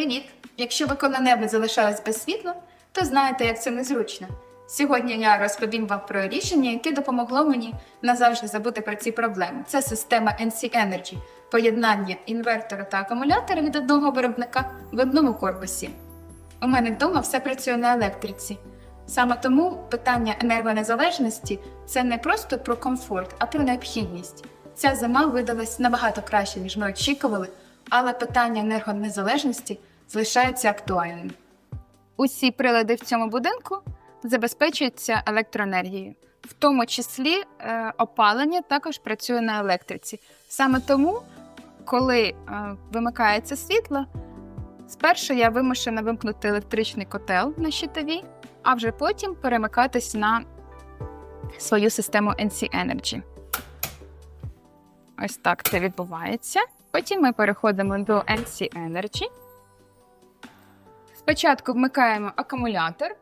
Привіт! Якщо ви коли-небудь залишались без світла, то знаєте, як це незручно. Сьогодні я розповім вам про рішення, яке допомогло мені назавжди забути про ці проблеми. Це система NC Energy, поєднання інвертора та акумулятора від одного виробника в одному корпусі. У мене вдома все працює на електриці. Саме тому питання енергонезалежності це не просто про комфорт, а про необхідність. Ця зима видалась набагато краще, ніж ми очікували, але питання енергонезалежності залишається актуальним. Усі прилади в цьому будинку забезпечуються електроенергією, в тому числі е, опалення також працює на електриці. Саме тому, коли е, вимикається світло, спершу я вимушена вимкнути електричний котел на щитовій, а вже потім перемикатись на свою систему NC Energy. Ось так це відбувається. Потім ми переходимо до NC Energy. Спочатку вмикаємо акумулятор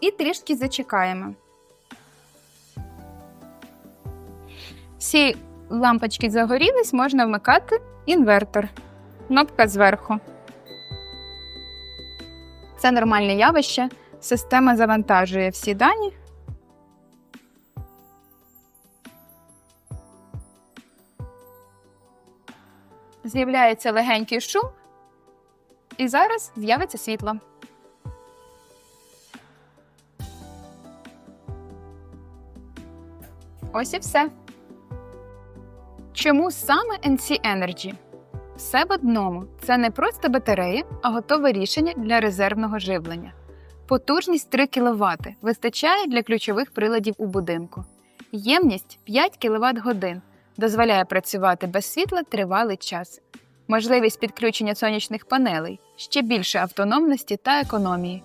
і трішки зачекаємо. Всі лампочки загорілись, можна вмикати інвертор. Кнопка зверху. Це нормальне явище. Система завантажує всі дані. З'являється легенький шум, і зараз з'явиться світло. Ось і все. Чому саме NC Energy? Все в одному. Це не просто батареї, а готове рішення для резервного живлення. Потужність 3 кВт вистачає для ключових приладів у будинку. Ємність 5 кВт годин дозволяє працювати без світла тривалий час. Можливість підключення сонячних панелей, ще більше автономності та економії.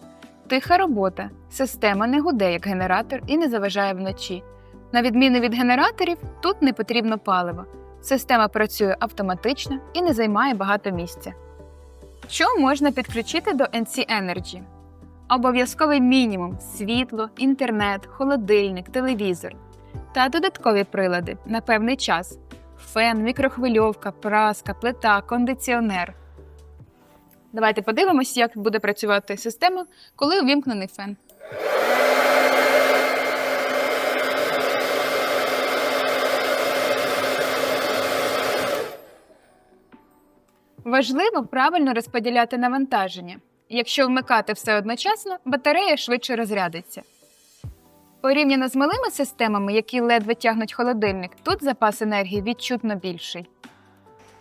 Тиха робота. Система не гуде як генератор і не заважає вночі. На відміну від генераторів, тут не потрібно паливо. Система працює автоматично і не займає багато місця. Що можна підключити до NC Energy? Обов'язковий мінімум світло, інтернет, холодильник, телевізор та додаткові прилади на певний час: фен, мікрохвильовка, праска, плита, кондиціонер. Давайте подивимось, як буде працювати система, коли увімкнений фен. Важливо правильно розподіляти навантаження. Якщо вмикати все одночасно, батарея швидше розрядиться. Порівняно з малими системами, які ледве тягнуть холодильник, тут запас енергії відчутно більший.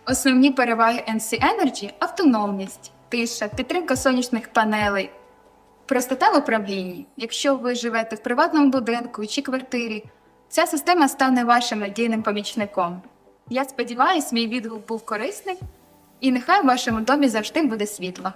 Основні переваги NC Energy – автономність, тиша, підтримка сонячних панелей, простота в управлінні. Якщо ви живете в приватному будинку чи квартирі, ця система стане вашим надійним помічником. Я сподіваюся, мій відгук був корисний, і нехай в вашому домі завжди буде світло.